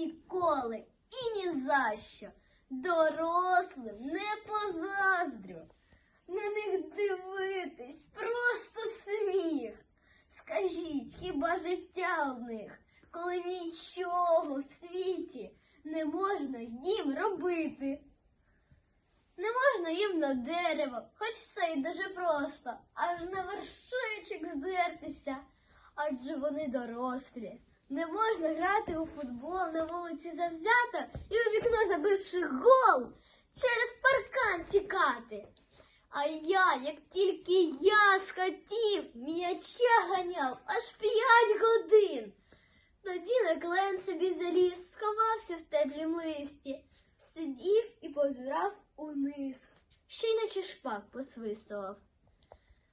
ніколи і ні за що. Дорослим не позаздрю. На них дивитись просто сміх. Скажіть, хіба життя в них, коли нічого в світі не можна їм робити? Не можна їм на дерево, хоч це й дуже просто, аж на вершечок здертися. Адже вони дорослі. Не можна грати у футбол на вулиці завзято і у вікно забивши гол через паркан тікати. А я, як тільки я схотів, м'яча ганяв аж п'ять годин. Тоді на клен собі заліз, сховався в теплім листі, сидів і позирав униз, ще й наче шпак посвистував.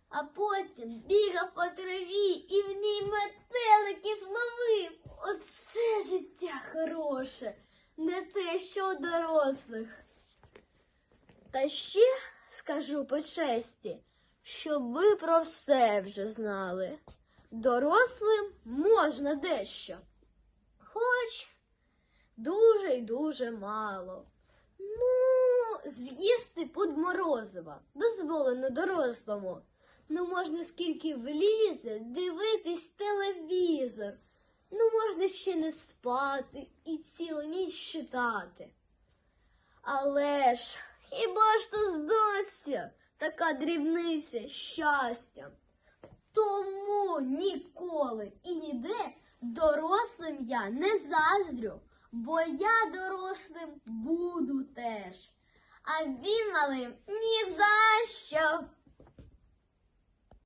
А потім бігав по траві і в ній метеликів хороше, не те, що у дорослих. Та ще скажу по честі, щоб ви про все вже знали. Дорослим можна дещо, хоч дуже й дуже мало. Ну, з'їсти подморозива дозволено дорослому. Ну, можна скільки влізе можна ще не спати і цілу ніч читати. Але ж хіба ж то здасться така дрібниця щастя? Тому ніколи і ніде дорослим я не заздрю, бо я дорослим буду теж. А він малим ні за